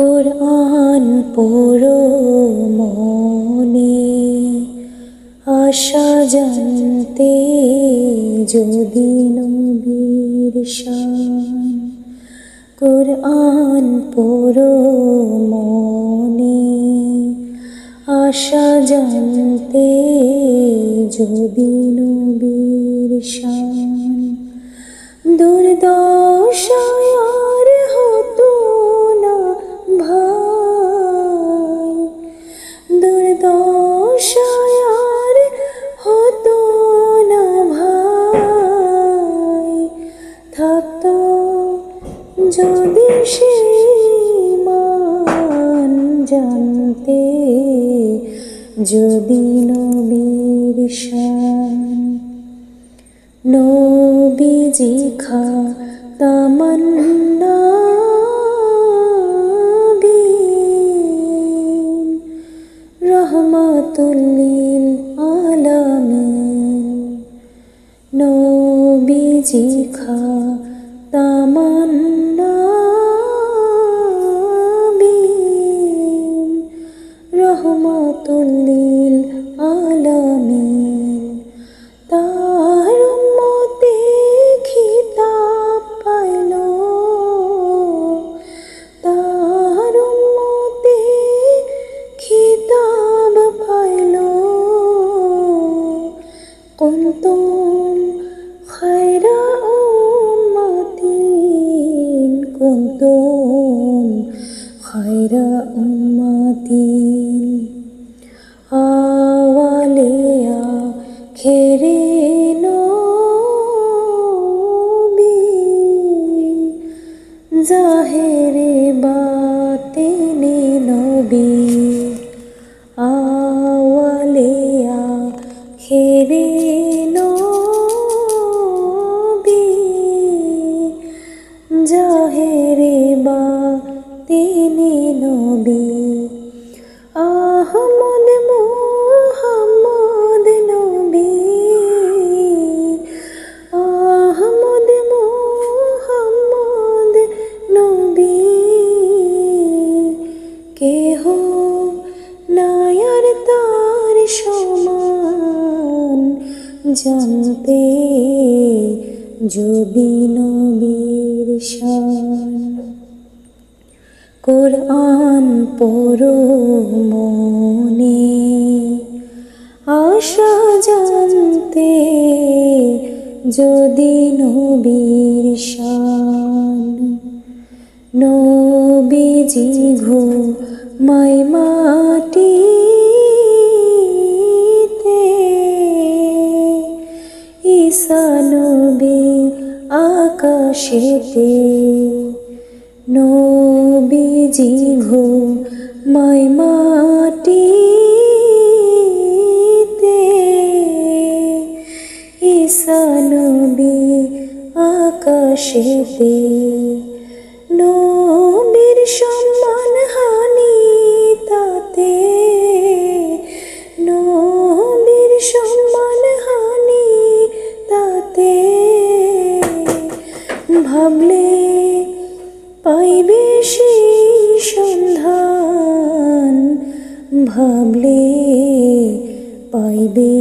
কোরআন পড়ো মনে, আশা জানতে যদি নবীর শান। কোরআন পড়ো মনে, আশা জানতে যদি নবীর শান। দুর্দশায় থাকতো যদি সে মান জানতে, যদি নবীর শান, নবীজি খা তামান্না রহমাতুল্লিল আলামিন, নবীজি খা জানতে যদি নবীর শান। কোরআন পড়ো মনে, আশা জানতে যদি নবীর শান। নবীজি ঘো মাই মাটিতে আকাশেতে নবীজি ঘো মাই মাটি ঈসা নবী আকাশেতে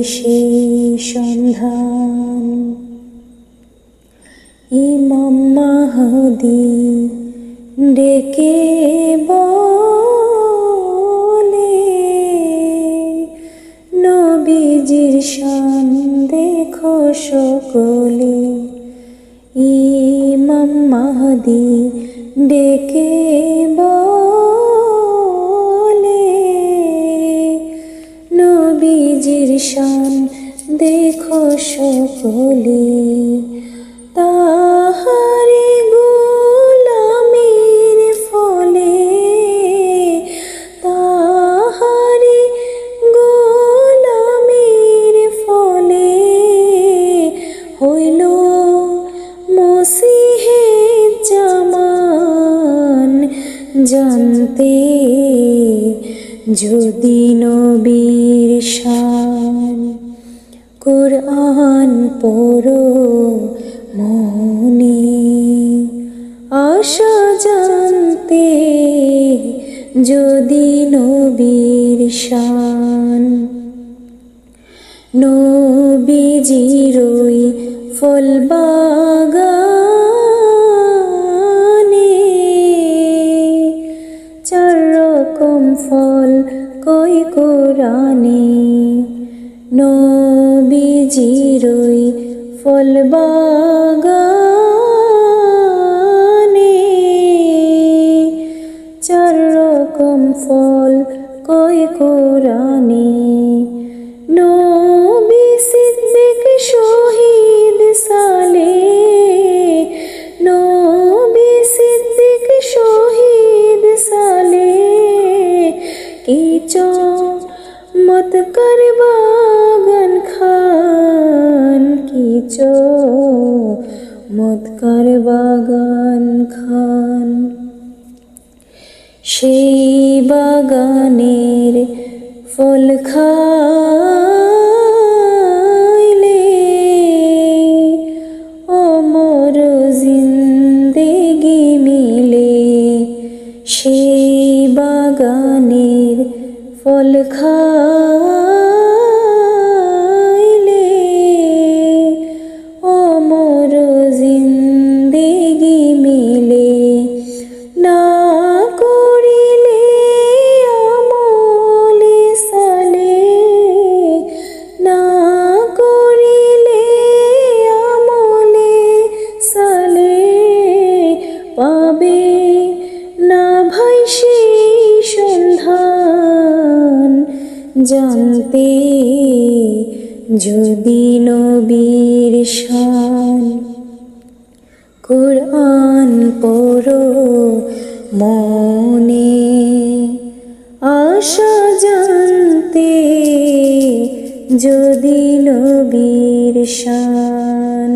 সেই সন্ধান ইমাম মাহদি ডেকে বলে নবীজির শান দেখো সকলে। ইমাম মাহদি ডেকে নবীজির শান দেখো সকলে তাহারে গোলামির ফলে তাহারে গোলামির ফলে হইল মসিহে জামান জানতে যদি নবীর শান কোরআন পড়ো মনে আশা জানতে যদি নবীর শান। নবীজিরই ফল বাগানে রকম ফল কই কোরআনে? নবীজিরই ফল বাগানে মত বাগান খান। সেই বাগানের ফল খাইলে জানতে যদি নবীর শান কোরআন পড়ো মনে আশা জানতে যদি নবীর শান